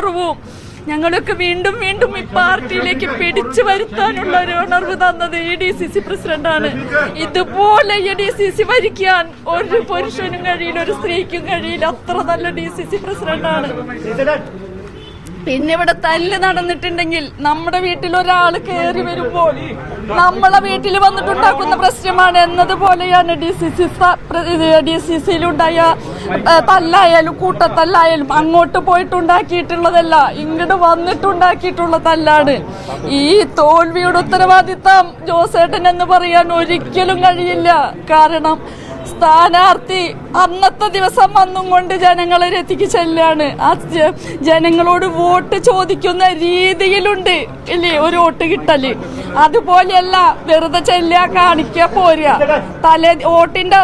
ഉണർവും ഞങ്ങളൊക്കെ വീണ്ടും വീണ്ടും ഈ പാർട്ടിയിലേക്ക് പിടിച്ചു വരുത്താനുള്ള ഒരു ഉണർവ് തന്നത് എ ഡി സി സി പ്രസിഡന്റാണ് ഇതുപോലെ എ ഡി സി സി ഭരിക്കാൻ ഒരു പുരുഷനും കഴിയില്ല ഒരു സ്ത്രീക്കും കഴിയില്ല. അത്ര നല്ല ഡി സി സി പ്രസിഡന്റാണ് പിന്നെ ഇവിടെ തല്ല് നടന്നിട്ടുണ്ടെങ്കിൽ നമ്മുടെ വീട്ടിൽ ഒരാൾ കയറി വരുമ്പോൾ നമ്മളെ വീട്ടിൽ വന്നിട്ടുണ്ടാക്കുന്ന പ്രശ്നമാണ് എന്നതുപോലെയാണ് D C C D C സിയിലുണ്ടായ തല്ലായാലും കൂട്ടത്തല്ലായാലും അങ്ങോട്ട് പോയിട്ടുണ്ടാക്കിയിട്ടുള്ളതല്ല ഇങ്ങോട്ട് വന്നിട്ടുണ്ടാക്കിയിട്ടുള്ള തല്ലാണ്. ഈ തോൽവിയുടെ ഉത്തരവാദിത്തം ജോസേട്ടൻ എന്ന് പറയാൻ ഒരിക്കലും കഴിയില്ല. കാരണം സ്ഥാനാർത്ഥി അന്നത്തെ ദിവസം വന്നും കൊണ്ട് ജനങ്ങളെ രത്തിക്ക് ചെല്ലാണ്. ആ ജനങ്ങളോട് വോട്ട് ചോദിക്കുന്ന രീതിയിലുണ്ട്. ഇല്ലേ ഒരു വോട്ട് കിട്ടൽ. അതുപോലെയല്ല വെറുതെ ചെല്ലുക കാണിക്കുക പോരുക. തല വോട്ടിന്റെ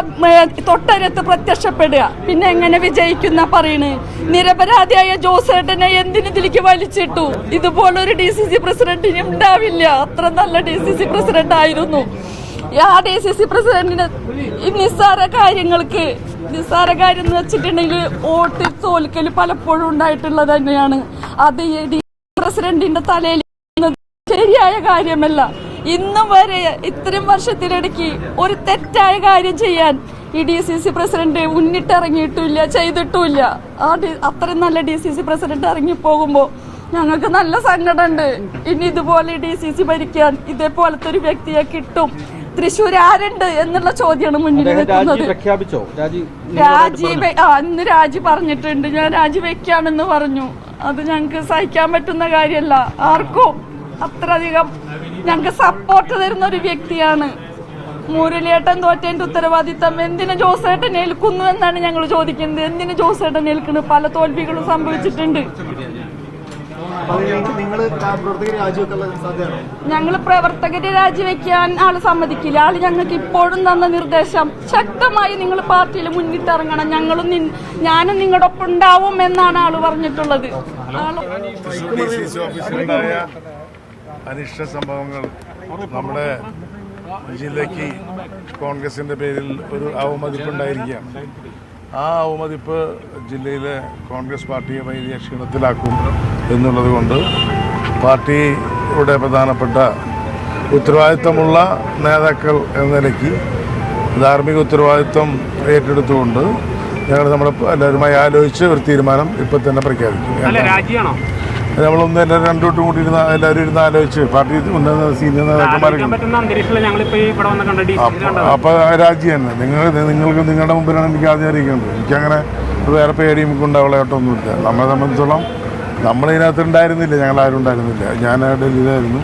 തൊട്ടരത്ത് പ്രത്യക്ഷപ്പെടുക. പിന്നെ എങ്ങനെ വിജയിക്കുന്ന പറയണ്? നിരപരാധിയായ ജോസേട്ടനെ എന്തിനു ഇതിലേക്ക് വലിച്ചിട്ടു? ഇതുപോലൊരു ഡി സി സി പ്രസിഡന്റിന് ഉണ്ടാവില്ല. അത്ര നല്ല ഡി സി സി പ്രസിഡന്റ് ആയിരുന്നു ആ ഡി സി സി പ്രസിഡന്റിന് ഈ നിസ്സാര കാര്യങ്ങൾക്ക് നിസ്സാര കാര്യം എന്ന് വെച്ചിട്ടുണ്ടെങ്കിൽ വോട്ട് തോൽക്കൽ പലപ്പോഴും ഉണ്ടായിട്ടുള്ളത് തന്നെയാണ്. അത് ഡി പ്രസിഡന്റിന്റെ തലയിൽ ശരിയായ കാര്യമല്ല. ഇന്നും വരെ ഇത്രയും വർഷത്തിനിടയ്ക്ക് ഒരു തെറ്റായ കാര്യം ചെയ്യാൻ ഈ ഡി സി സി പ്രസിഡന്റ് മുന്നിട്ടിറങ്ങിയിട്ടില്ല ചെയ്തിട്ടുമില്ല. ആ ഡി- അത്രയും നല്ല ഡി സി സി പ്രസിഡന്റ് ഇറങ്ങി പോകുമ്പോൾ ഞങ്ങൾക്ക് നല്ല സങ്കടമുണ്ട്. ഇനി ഇതുപോലെ ഡി സി സി ഭരിക്കാൻ ഇതേപോലത്തെ ഒരു വ്യക്തിയെ കിട്ടും. തൃശ്ശൂർ ആരുണ്ട് എന്നുള്ള ചോദ്യമാണ് മുന്നിൽ വെക്കുന്നത് നിൽക്കുന്നത്. പ്രഖ്യാപിച്ചോ? രാജി വെ- രാജി പറഞ്ഞിട്ടുണ്ട്. ഞാൻ രാജി വെക്കാണെന്ന് പറഞ്ഞു. അത് ഞങ്ങൾക്ക് സഹിക്കാൻ പറ്റുന്ന കാര്യമല്ല. ആർക്കും അത്രയധികം ഞങ്ങൾക്ക് സപ്പോർട്ട് തരുന്ന ഒരു വ്യക്തിയാണ്. മുരളിയേട്ടൻ തോറ്റേന്റെ ഉത്തരവാദിത്തം എന്തിനു ജോസേട്ടൻ ഏൽക്കുന്നു എന്നാണ് ഞങ്ങൾ ചോദിക്കുന്നത്. എന്തിനു ജോസേട്ടൻ ഏൽക്കുന്നത് പല തോൽവികളും സംഭവിച്ചിട്ടുണ്ട്. ഞങ്ങൾ പ്രവർത്തകരെ രാജിവെക്കാൻ ആൾ സമ്മതിക്കില്ല. ആൾ ഞങ്ങൾക്ക് ഇപ്പോഴും തന്ന നിർദ്ദേശം ശക്തമായി നിങ്ങൾ പാർട്ടിയിൽ മുന്നിട്ടിറങ്ങണം. ഞങ്ങളും ഞാനും നിങ്ങളുടെ ഒപ്പം ഉണ്ടാവും എന്നാണ് ആൾ പറഞ്ഞിട്ടുള്ളത്. ആൾ ഡി സി സി ഓഫീസിലുണ്ടായ അനിഷ്ട സംഭവങ്ങൾ നമ്മുടെ ജില്ലയ്ക്ക് കോൺഗ്രസിന്റെ പേരിൽ ഒരു അവമതിപ്പുണ്ടായിരിക്കുകയാണ്. ആ അവമതിപ്പ് ജില്ലയിലെ കോൺഗ്രസ് പാർട്ടിയെ വലിയ ക്ഷീണത്തിലാക്കും എന്നുള്ളത് കൊണ്ട് പാർട്ടിയുടെ പ്രധാനപ്പെട്ട ഉത്തരവാദിത്തമുള്ള നേതാക്കൾ എന്ന നിലയ്ക്ക് ധാർമ്മിക ഉത്തരവാദിത്വം ഏറ്റെടുത്തുകൊണ്ട് ഞങ്ങൾ നമ്മുടെ എല്ലാവരുമായി ആലോചിച്ച് ഒരു തീരുമാനം ഇപ്പം തന്നെ പ്രഖ്യാപിക്കും. നമ്മളൊന്ന് എല്ലാവരും രണ്ടോട്ടും കൂടി ഇരുന്ന് എല്ലാവരും ഇരുന്ന് ആലോചിച്ച്. പാർട്ടി ഉന്നത സീനിയർ നേതാക്കന്മാരൊക്കെ ആലോചിക്കാൻ പറ്റുന്ന അന്തരീക്ഷത്തിൽ ഞങ്ങളിപ്പോ ഈ ഇവിടെ വന്ന് കണ്ട ഡി സി കണ്ടത്. അപ്പൊ രാജി തന്നെ. നിങ്ങൾ നിങ്ങൾക്ക് നിങ്ങളുടെ മുമ്പിലാണ് എനിക്ക് ആദ്യം അറിയിക്കുന്നത് എനിക്കങ്ങനെ വേറെ പേടിയും കൊണ്ടാവളായിട്ടൊന്നുമില്ല നമ്മളെ സംബന്ധിച്ചോളം നമ്മളിതിനകത്ത് ഉണ്ടായിരുന്നില്ല. ഞങ്ങൾ ആരും ഉണ്ടായിരുന്നില്ല. ഞാൻ ഡൽഹിയിലായിരുന്നു.